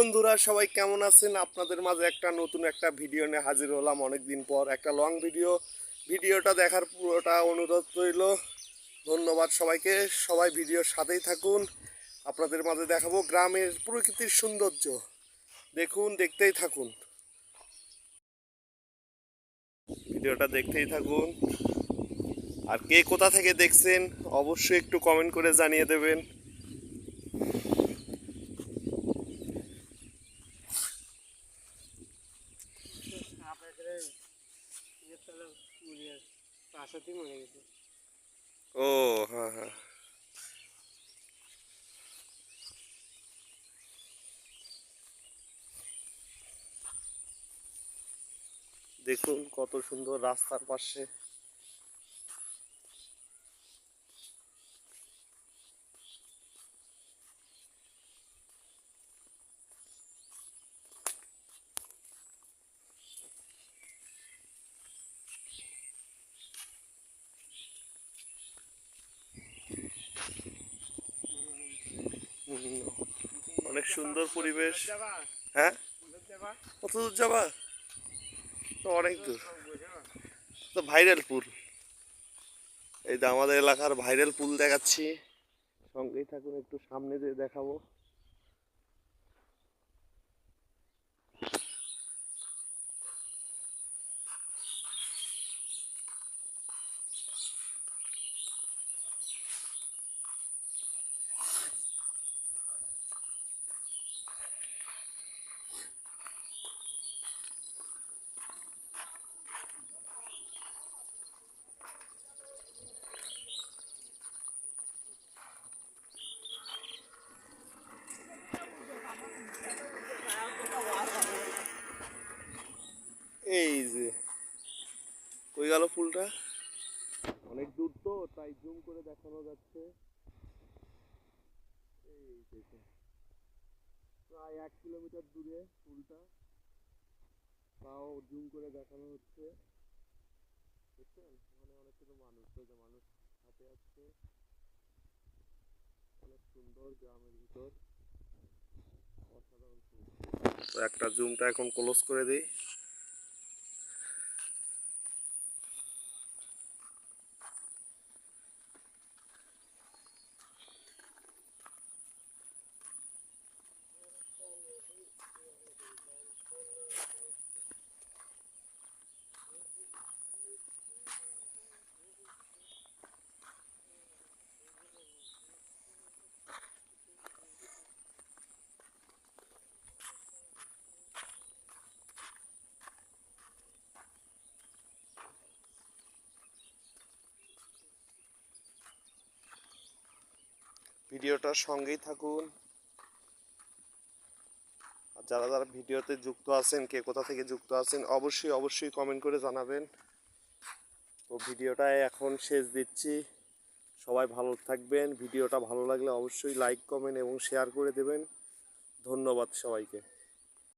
বন্ধুরা, সবাই কেমন আছেন? আপনাদের মাঝে একটা নতুন একটা ভিডিও নিয়ে হাজির হলাম অনেক দিন পর। একটা লং ভিডিও ভিডিওটা দেখার পুরোটা অনুরোধ রইল। ধন্যবাদ সবাইকে। সবাই ভিডিওর সাথেই থাকুন। আপনাদের মাঝে দেখাবো গ্রামের প্রকৃতির সৌন্দর্য। দেখুন, দেখতেই থাকুন। ভিডিওটা দেখতেই থাকুন। আর কে কোথা থেকে দেখছেন, অবশ্যই একটু কমেন্ট করে জানিয়ে দেবেন। ও হ্যাঁ হ্যাঁ দেখুন কত সুন্দর রাস্তার পাশে অনেক সুন্দর পরিবেশ। হ্যাঁ? কত দূর যাবা তো অনেক দূর। তো ভাইরাল পুল এই তো আমাদের এলাকার ভাইরাল পুল দেখাচ্ছি। সঙ্গেই থাকুন একটু সামনে দিয়ে দেখাবো এই যে কই গেল ফুলটা। অনেক দূর তো তাই জুম করে দেখানো যাচ্ছে। এই প্রায় এক কিলোমিটার দূরে ফুলটা। তাও জুম করে দেখানো হচ্ছে। দেখছেন? ওখানে অনেক কিছু মানুষ রয়েছে। মানুষ হাতে আসছে। অনেক সুন্দর গ্রামের ভিতর। অসাধারণ ফুল। তো একটা জুমটা এখন ক্লোজ করে দিই। ভিডিওটার সঙ্গেই থাকুন। আর যারা যারা ভিডিওতে যুক্ত আছেন, কে কোথা থেকে যুক্ত আছেন, অবশ্যই অবশ্যই কমেন্ট করে জানাবেন। তো ভিডিওটায় এখন শেষ দিচ্ছি। সবাই ভালো থাকবেন। ভিডিওটা ভালো লাগলে অবশ্যই লাইক কমেন্ট এবং শেয়ার করে দেবেন। ধন্যবাদ সবাইকে।